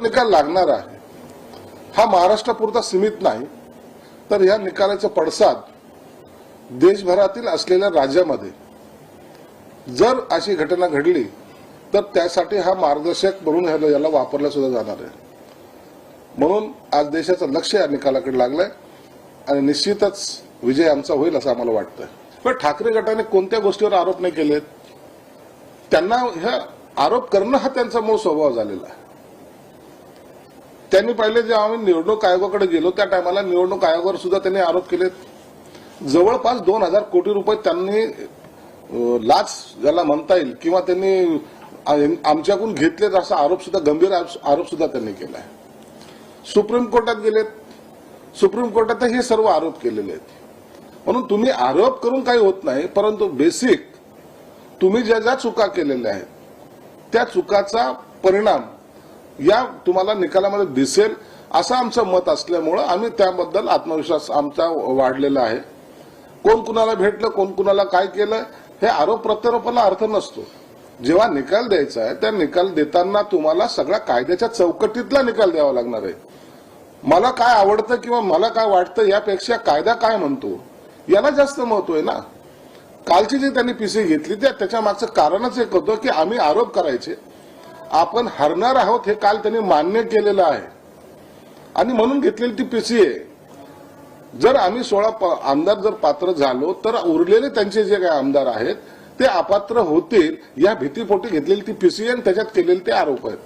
निकाल लागणार आहे. हा महाराष्ट्रापुरता सीमित नाही तर या निकालाचा पडसाद देशभरातील असलेल्या राज्यामध्ये जर अशी घटना घडली तर त्यासाठी हा मार्गदर्शक म्हणून याला वापरला सुद्धा जाणार आहे. म्हणून आज देशाचं लक्ष या निकालाकडे लागलंय आणि निश्चितच विजय आमचा होईल असं आम्हाला वाटतंय. पण ठाकरे गटाने कोणत्या गोष्टीवर आरोप नाही केलेत? त्यांना ह्या आरोप करणं हा त्यांचा मूळ स्वभाव झालेला आहे. त्यांनी पहिले जेव्हा आम्ही निवडणूक आयोगाकडे गेलो त्या टायमाला निवडणूक आयोगावर सुद्धा त्यांनी आरोप केलेत. जवळपास दोन हजार कोटी रुपये त्यांनी लाच ज्याला म्हणता येईल किंवा त्यांनी आमच्याकडून घेतलेत असा आरोप सुद्धा गंभीर आरोप सुद्धा त्यांनी आहे सुप्रीम कोर्टात गेलेत. सुप्रीम कोर्टात हे सर्व आरोप केलेले आहेत. म्हणून तुम्ही आरोप करून काही होत नाही परंतु बेसिक तुम्ही ज्या ज्या चुका केलेल्या आहेत त्या चुकाचा परिणाम या तुम्हाला निकालामध्ये दिसेल असं आमचं मत असल्यामुळं आम्ही त्याबद्दल आत्मविश्वास आमचा वाढलेला आहे. कोण कुणाला भेटलं कोण कुणाला काय केलं हे आरोप प्रत्यारोपाला अर्थ नसतो. जेव्हा निकाल द्यायचा आहे त्या निकाल देताना तुम्हाला सगळ्या कायद्याच्या चौकटीतला निकाल द्यावा लागणार आहे. मला काय आवडतं किंवा मला काय वाटतं यापेक्षा कायदा काय म्हणतो याला जास्त महत्त्व आहे ना. कालची जी त्यांनी पीसी घेतली त्या त्याच्या मागचं कारणच एक होतं की आम्ही आरोप करायचे. आपण हरणार आहोत हे काल त्यांनी मान्य केलेलं आहे. आणि म्हणून घेतलेली ती पीसी आहे जर आम्ही सोळा प- आमदार जर पात्र झालो तर उरलेले त्यांचे जे काही आमदार आहेत ते अपात्र होतील. या भीतीपोटी घेतलेली ती पीसी आणि त्याच्यात केलेले ते आरोप आहेत.